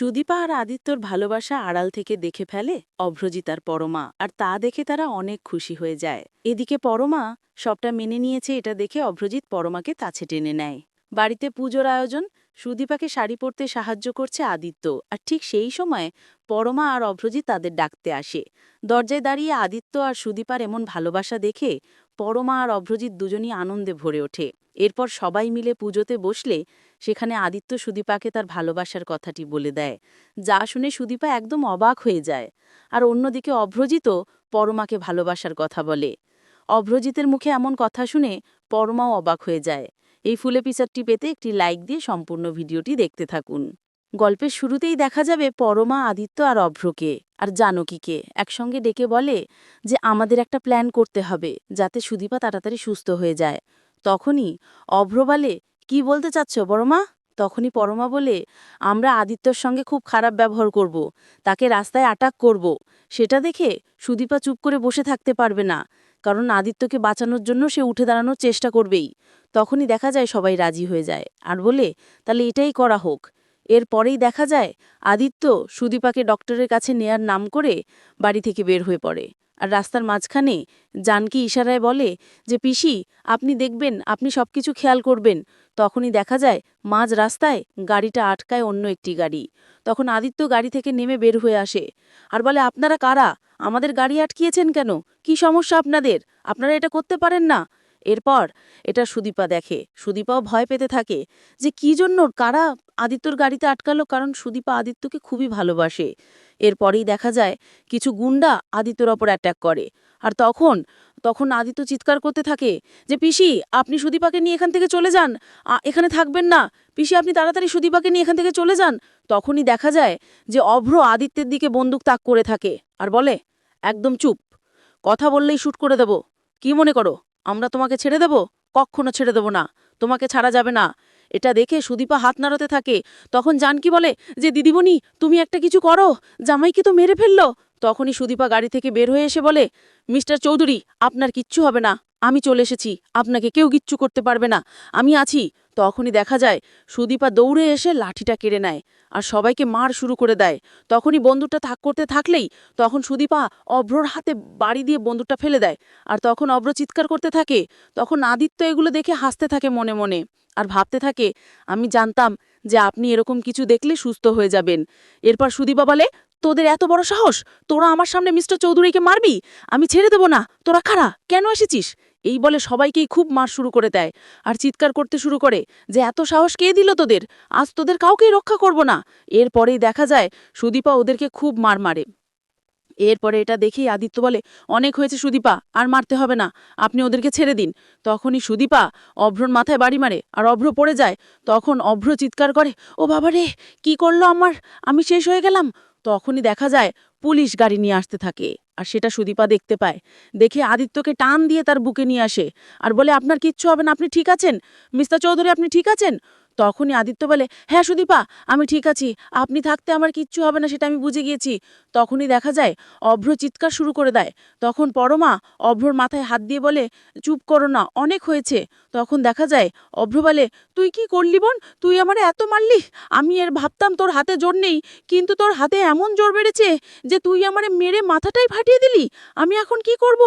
সুদীপা আর আদিত্যর ভালোবাসা আড়াল থেকে দেখে ফেলে অভ্রজিৎ আর পরমা, আর তা দেখে তারা অনেক খুশি হয়ে যায়। এদিকে পরমা সবটা মেনে নিয়েছে এটা দেখে অভ্রজিৎ পরমাকে কাছে টেনে নেয়। বাড়িতে পুজোর আয়োজন, সুদীপাকে শাড়ি পরতে সাহায্য করছে আদিত্য, আর ঠিক সেই সময় পরমা আর অভ্রজিৎ তাদের ডাকতে আসে। দরজায় দাঁড়িয়ে আদিত্য আর সুদীপার এমন ভালোবাসা দেখে পরমা আর অভ্রজিৎ দুজনই আনন্দে ভরে ওঠে। এরপর সবাই মিলে পুজোতে বসলে সেখানে আদিত্য সুদীপাকে তার ভালোবাসার কথাটি বলে দেয়, যা শুনে সুদীপা একদম অবাক হয়ে যায়। আর অন্যদিকে অভ্রজিতও পরমাকে ভালোবাসার কথা বলে। অভ্রজিতের মুখে এমন কথা শুনে পরমাও অবাক হয়ে যায়। এই ফুলে পিচারটি পেতে একটি লাইক দিয়ে সম্পূর্ণ ভিডিওটি দেখতে থাকুন। গল্পের শুরুতেই দেখা যাবে পরমা, আদিত্য আর অভ্রকে, আর জানকীকে একসঙ্গে ডেকে বলে যে আমাদের একটা প্ল্যান করতে হবে, যাতে সুদীপা তাড়াতাড়ি সুস্থ হয়ে যায়। তখনই অভ্র বলে কি বলতে চাচ্ছ, বড়মা? তখনই পরমা বলে, আমরা আদিত্যর সঙ্গে খুব খারাপ ব্যবহার করব, তাকে রাস্তায় আটাক করব। সেটা দেখে সুদীপা চুপ করে বসে থাকতে পারবে না, কারণ আদিত্যকে বাঁচানোর জন্য সে উঠে দাঁড়ানোর চেষ্টা করবেই। তখনই দেখা যায় সবাই রাজি হয়ে যায়, আর বলে, তাহলে এটাই করা হোক। এরপরেই দেখা যায়, আদিত্য সুদীপাকে ডক্টরের কাছে নেয়ার নাম করে বাড়ি থেকে বের হয়ে পড়ে। আর রাস্তার মাঝখানে জানকি ইশারায় বলে যে, পিসি, আপনি দেখবেন, আপনি সবকিছু খেয়াল করবেন। তখনই দেখা যায় মাঝ রাস্তায় গাড়িটা আটকায় অন্য একটি গাড়ি। তখন আদিত্য গাড়ি থেকে নেমে বের হয়ে আসে। আর বলে, আপনারা কারা? আমাদের গাড়ি আটকিয়েছেন কেন? কি সমস্যা আপনাদের? আপনারা এটা করতে পারেন না? এরপর এটা সুদীপা দেখে। সুদীপাও ভয় পেতে থাকে যে, কি জন্য? কারা আদিত্যর গাড়িতে আটকালো? কারণ সুদীপা আদিত্যকে খুবই ভালোবাসে। এরপরেই দেখা যায়, কিছু গুন্ডা আদিত্যর ওপর অ্যাট্যাক করে। আর তখন তখন আদিত্য চিৎকার করতে থাকে যে, পিসি, আপনি সুদীপাকে নিয়ে এখান থেকে চলে যান। এখানে থাকবেন না। পিসি, আপনি তাড়াতাড়ি সুদীপাকে নিয়ে এখান থেকে চলে যান। তখনই দেখা যায় যে, অভ্র আদিত্যের দিকে বন্দুক তাক করে থাকে আর বলে, একদম চুপ। কথা বললেই শ্যুট করে দেব। কি মনে করো? আমরা তোমাকে ছেড়ে দেব? কখনো ছেড়ে দেব না। তোমাকে ছাড়া যাবে না। এটা দেখে সুদীপা হাত নাড়াতে থাকে। তখন জানকি বলে, যে, দিদিমণি, তুমি একটা কিছু করো। জামাইকে তো মেরে ফেলল। তখনই সুদীপা গাড়ি থেকে বের হয়ে এসে বলে, মিস্টার চৌধুরী, আপনার কিচ্ছু হবে না। আমি চলে এসেছি। আপনাকে কেউ কিচ্ছু করতে পারবে না। আমি আছি। তখনই দেখা যায়, সুদীপা দৌড়ে এসে লাঠিটা কেড়ে নেয় আর সবাইকে মার শুরু করে দেয়। তখনই বন্দুকটা থাক, করতে থাকলেই তখন সুদীপা অভ্রর হাতে বাড়ি দিয়ে বন্দুকটা ফেলে দেয় আর তখন অভ্র চিৎকার করতে থাকে। তখন আদিত্য এগুলো দেখে হাসতে থাকে মনে মনে আর ভাবতে থাকে, আমি জানতাম যে আপনি এরকম কিছু দেখলে সুস্থ হয়ে যাবেন। এরপর সুদীপা বলে, তোদের এত বড় সাহস? তোরা আমার সামনে মিস্টার চৌধুরীকে মারবি? আমি ছেড়ে দেব না। তোরা খারা কেন এসেছিস? এই বলে সবাইকেই খুব মার শুরু করে দেয় আর চিৎকার করতে শুরু করে যে, এত সাহস কে দিল তোদের? আজ তোদের কাউকেই রক্ষা করব না। এরপরেই দেখা যায় সুদীপা ওদেরকে খুব মার মারে। এরপরে এটা দেখেই আদিত্য বলে, অনেক হয়েছে সুদীপা, আর মারতে হবে না। আপনি ওদেরকে ছেড়ে দিন। তখনই সুদীপা অভ্রর মাথায় বাড়ি মারে, আর অভ্র পড়ে যায়। তখন অভ্র চিৎকার করে, ও বাবা রে, কী করল আমার? আমি শেষ হয়ে গেলাম। তখনই দেখা যায় পুলিশ গাড়ি নিয়ে আসতে থাকে, আর সেটা সুদীপা দেখতে পায়। দেখে আদিত্যকে টান দিয়ে তার বুকে নিয়ে আসে, আর বলে, আপনার কিচ্ছু হবে না, আপনি ঠিক আছেন? মিস্টার চৌধুরী, আপনি ঠিক আছেন? তখনই আদিত্য বলে হ্যাঁ সুদীপা, আমি ঠিক আছি। আপনি থাকতে আমার কিচ্ছু হবে না সেটা আমি বুঝে গিয়েছি। তখনই দেখা যায়, অভ্র চিৎকার শুরু করে দেয়। তখন পরমা অভ্রর মাথায় হাত দিয়ে বলে, চুপ করো না, অনেক হয়েছে। তখন দেখা যায়, অভ্র বলে, তুই কি করলি বোন? তুই আমার এত মারলি? আমি এর ভাবতাম তোর হাতে জোর নেই, কিন্তু তোর হাতে এমন জোর বেড়েছে যে তুই আমারে মেরে মাথাটাই ফাটিয়ে দিলি। আমি এখন কি করব?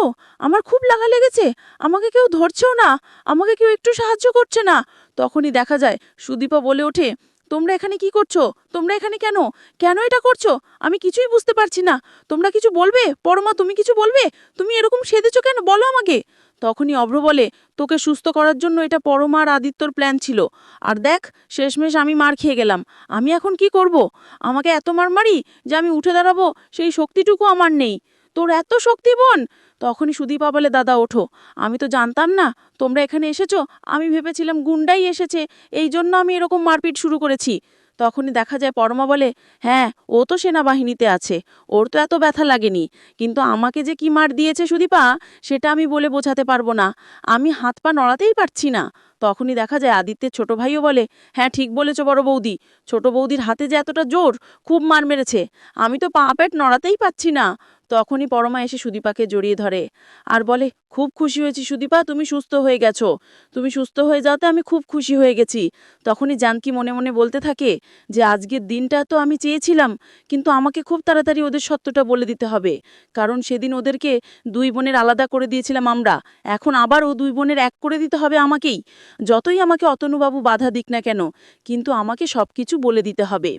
আমার খুব লাগা লেগেছে। আমাকে কেউ ধরছেও না। আমাকে কেউ একটু সাহায্য করছে না। তখনই দেখা যায় সুদীপা বলে ওঠে, তোমরা এখানে কি করছ? তোমরা এখানে কেন? কেন এটা করছ? আমি কিছুই বুঝতে পারছি না। তোমরা কিছু বলবে? পরমা তুমি কিছু বলবে? তুমি এরকম সেদেছো কেন? বলো আমাকে। তখনই অভ্র বলে, তোকে সুস্থ করার জন্য এটা পরমা আর আদিত্যর প্ল্যান ছিল। আর দেখ, শেষমেশ আমি মার খেয়ে গেলাম। আমি এখন কি করব? আমাকে এত মার মারি যে আমি উঠে দাঁড়াবো, সেই শক্তিটুকু আমার নেই। তোর এত শক্তি বোন? তখনই সুদীপা বলে, দাদা, ওঠো। আমি তো জানতাম না, তোমরা এখানে এসেছ। আমি ভেবেছিলাম গুন্ডাই এসেছে। এই জন্য আমি এরকম মারপিট শুরু করেছি। তখনই দেখা যায় পরমা বলে হ্যাঁ ও তো সেনাবাহিনীতে আছে। ওর তো এত ব্যথা লাগেনি। কিন্তু আমাকে যে কি মার দিয়েছে সুদীপা, সেটা আমি বলে বোঝাতে পারব না। আমি হাত পা নড়াতেই পারছি না। তখনই দেখা যায় আদিত্যের ছোট ভাইও বলে হ্যাঁ ঠিক বলেছ বড় বৌদি। ছোট বৌদির হাতে যে এতটা জোর, খুব মার মেরেছে। আমি তো পা পেট নড়াতেই পাচ্ছি না। তখনই পরমা এসে সুদীপাকে জড়িয়ে ধরে আর বলে, খুব খুশি হয়েছি সুদীপা, তুমি সুস্থ হয়ে গেছো। তুমি সুস্থ হয়ে যাওয়াতে আমি খুব খুশি হয়ে গেছি। তখনই জানকি মনে মনে বলতে থাকে যে, আজকের দিনটা তো আমি চেয়েছিলাম, কিন্তু আমাকে খুব তাড়াতাড়ি ওদের সত্যটা বলে দিতে হবে। কারণ সেদিন ওদেরকে দুই বোনের আলাদা করে দিয়েছিলাম আমরা। এখন আবার ও দুই বোনের এক করে দিতে হবে আমাকেই। যতই আমাকে অতনুবাবু বাধা দিক না কেন, কিন্তু আমাকে সব কিছু বলে দিতে হবে।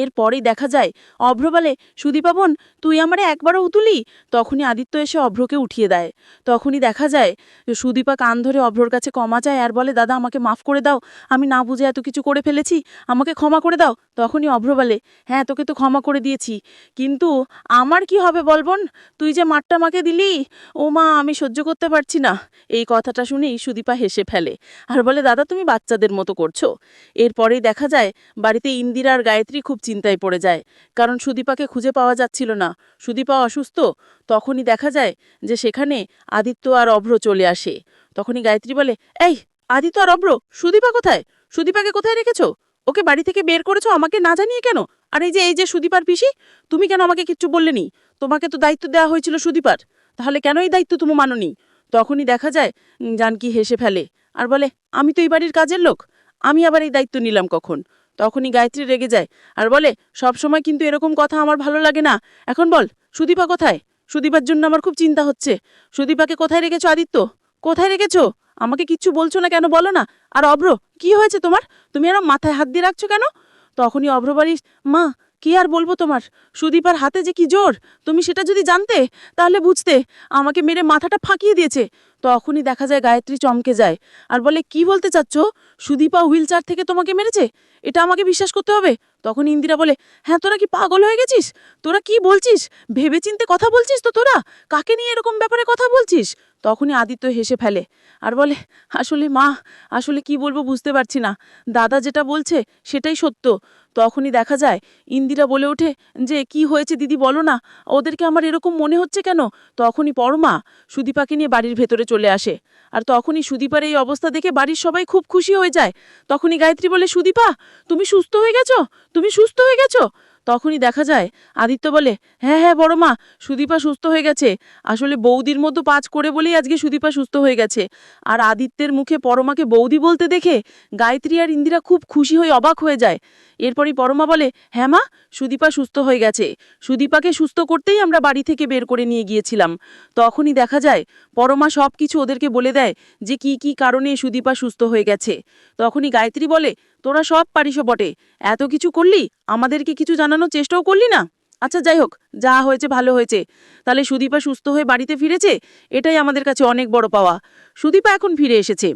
এরপরেই দেখা যায়, অভ্র বলে সুদীপাবন তুই আমারে একবারও উতুলি? তখনই আদিত্য এসে অভ্রকে উঠিয়ে দেয়। তখনই দেখা যায়, সুদীপা কান ধরে অভ্রর কাছে ক্ষমা চায় আর বলে, দাদা, আমাকে মাফ করে দাও, আমি না বুঝে এত কিছু করে ফেলেছি, আমাকে ক্ষমা করে দাও। তখনই অভ্র বলে হ্যাঁ তোকে তো ক্ষমা করে দিয়েছি, কিন্তু আমার কি হবে বলবন তুই যে মাঠটা আমাকে দিলি, ও মা, আমি সহ্য করতে পারছি না। এই কথাটা শুনেই সুদীপা হেসে ফেলে আর বলে, দাদা, তুমি বাচ্চাদের মতো করছ। এরপরেই দেখা যায়, বাড়িতে ইন্দিরা আর গায়ত্রী খুব চিন্তায় পড়ে যায়। কারণ সুদীপাকে খুঁজে পাওয়া যাচ্ছিল না। সুদীপা অসুস্থ, তখনই দেখা যায় যে সেখানে আদিত্য আর অভ্র চলে আসে। তখনই গায়ত্রী বলে, এই, আদিত্য আর অভ্র, সুদীপা কোথায়? সুদীপাকে কোথায় রেখেছো? ওকে বাড়ি থেকে বের করেছ আমাকে না জানিয়ে কেন? আর এই যে এই যে সুদীপার পিসি, তুমি কেন আমাকে কিচ্ছু বললেনি তোমাকে তো দায়িত্ব দেওয়া হয়েছিল সুদীপার। তাহলে কেন এই দায়িত্ব তুমি মানোনি তখনই দেখা যায় জানকী হেসে ফেলে আর বলে, আমি তো এই বাড়ির কাজের লোক। আমি আবার এই দায়িত্ব নিলাম কখন? তখনই গায়ত্রী রেগে যায় আর বলে, সব সময় কিন্তু এরকম কথা আমার ভালো লাগে না। এখন বল, সুদীপা কোথায়? সুদীপার জন্য আমার খুব চিন্তা হচ্ছে। সুদীপাকে কোথায় রেখেছো আদিত্য? কোথায় রেখেছো? আমাকে কিচ্ছু বলছো না কেন? বলো না। আর অভ্র, কি হয়েছে তোমার? তুমি এরম মাথায় হাত দিয়ে রাখছো কেন? তখনই অভ্র বলিস, মা কি আর বলব তোমার? সুদীপার হাতে যে কি জোর? তুমি সেটা যদি জানতে, তাহলে বুঝতে। আমাকে মেরে মাথাটা ফাঁকিয়ে দিয়েছে। তখনই দেখা যায় গায়ত্রী চমকে যায়। আর বলে, কি বলতে চাচ্ছ? সুদীপা হুইল চেয়ার থেকে তোমাকে মেরেছে? এটা আমাকে বিশ্বাস করতে হবে? তখন ইন্দিরা বলে হ্যাঁ তোরা কি পাগল হয়ে গেছিস? তোরা কি বলছিস? ভেবেচিন্তে কথা বলছিস তো তোরা? কাকে নিয়ে এরকম ব্যাপারে কথা বলছিস? তখনই আদিত্য হেসে ফেলে, আর বলে, আসলে মা, আসলে কি বলব বুঝতে পারছি না। দাদা যেটা বলছে সেটাই সত্য। তখনই দেখা যায় ইন্দিরা বলে ওঠে, যে কি হয়েছে দিদি বলো না, ওদেরকে আমার এরকম মনে হচ্ছে কেন? তখনই পরমা সুদীপাকে নিয়ে বাড়ির ভেতরে চলে আসে, আর তখনই সুদীপার এই অবস্থা দেখে বাড়ির সবাই খুব খুশি হয়ে যায়। তখনই গায়ত্রী বলে, সুদীপা, তুমি সুস্থ হয়ে গেছো? তুমি সুস্থ হয়ে গেছো? তখনই দেখা যায়, আদিত্য বলে হ্যাঁ হ্যাঁ বড় মা, সুদীপা সুস্থ হয়ে গেছে। আসলে বৌদির মতো পাঁচ করে বলেই আজকে সুদীপা সুস্থ হয়ে গেছে। আর আদিত্যের মুখে পরমাকে বৌদি বলতে দেখে গায়ত্রী আর ইন্দিরা খুব খুশি হয়ে অবাক হয়ে যায়। এরপরই পরমা বলে হ্যাঁ মা, সুদীপা সুস্থ হয়ে গেছে। সুদীপাকে সুস্থ করতেই আমরা বাড়ি থেকে বের করে নিয়ে গিয়েছিলাম। তখনই দেখা যায়, পরমা সব কিছু ওদেরকে বলে দেয় যে, কি কি কারণে সুদীপা সুস্থ হয়ে গেছে? তখনই গায়ত্রী বলে তোরা সব পারিস বটে। এত কিছু করলি, আমাদেরকে কিছু জানানোর চেষ্টাও করলি না? আচ্ছা যাই হোক, যা হয়েছে ভালো হয়েছে। তাহলে সুদীপা সুস্থ হয়ে বাড়িতে ফিরেছে? এটাই আমাদের কাছে অনেক বড় পাওয়া। সুদীপা এখন ফিরে এসেছে।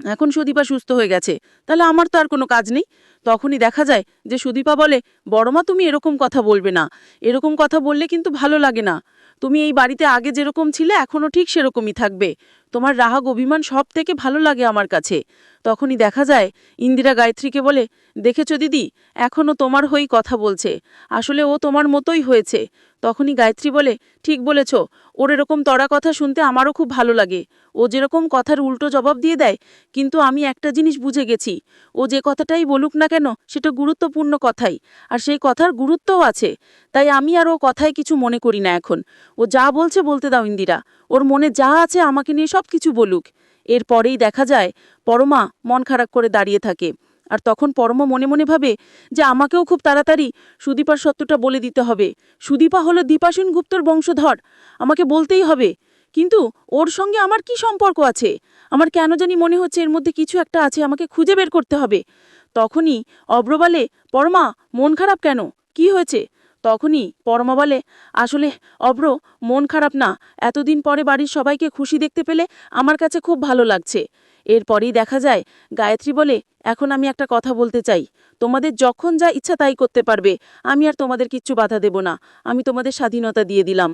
এখন সুদীপা সুস্থ হয়ে গেছে। তাহলে আমার তো আর কোনো কাজ নেই। তখনই দেখা যায় যে সুদীপা বলে বড়মা তুমি এরকম কথা বলবে না। এরকম কথা বললে কিন্তু ভালো লাগে না। তুমি এই বাড়িতে আগে যেরকম ছিলে এখনও ঠিক সেরকমই থাকবে। তোমার রাহাগ অভিমান সব থেকে ভালো লাগে আমার কাছে। তখনই দেখা যায়, ইন্দিরা গায়ত্রীকে বলে, দেখেছ দিদি এখনও তোমার হয়েই কথা বলছে। আসলে ও তোমার মতোই হয়েছে। তখনই গায়ত্রী বলে, ঠিক বলেছ, ওর এরকম তড়া কথা শুনতে আমারও খুব ভালো লাগে। ও যেরকম কথার উল্টো জবাব দিয়ে দেয়, কিন্তু আমি একটা জিনিস বুঝে গেছি। ও যে কথাটাই বলুক না কেন, সেটা গুরুত্বপূর্ণ কথাই, আর সেই কথার গুরুত্বও আছে। তাই আমি আর ও কথায় কিছু মনে করি না এখন। ও যা বলছে বলতে দাও, ইন্দিরা। ওর মনে যা আছে আমাকে নিয়ে সব কিছু বলুক। এরপরেই দেখা যায়, পরমা মন খারাপ করে দাঁড়িয়ে থাকে। আর তখন পরমা মনে মনে ভাবে যে আমাকেও খুব তাড়াতাড়ি সুদীপার সত্যটা বলে দিতে হবে। সুদীপা হলো দীপাসীন গুপ্তর বংশধর। আমাকে বলতেই হবে। কিন্তু ওর সঙ্গে আমার কি সম্পর্ক আছে? আমার কেন জানি মনে হচ্ছে এর মধ্যে কিছু একটা আছে, আমাকে খুঁজে বের করতে হবে। তখনই অব্র বলে পরমা মন খারাপ কেন? কি হয়েছে? তখনই পরমা বলে, আসলে অব্র মন খারাপ না। এতদিন পরে বাড়ির সবাইকে খুশি দেখতে পেলে আমার কাছে খুব ভালো লাগছে। এরপরেই দেখা যায়, গায়ত্রী বলে, এখন আমি একটা কথা বলতে চাই। তোমাদের যখন যা ইচ্ছা তাই করতে পারবে। আমি আর তোমাদের কিচ্ছু বাধা দেব না। আমি তোমাদের স্বাধীনতা দিয়ে দিলাম।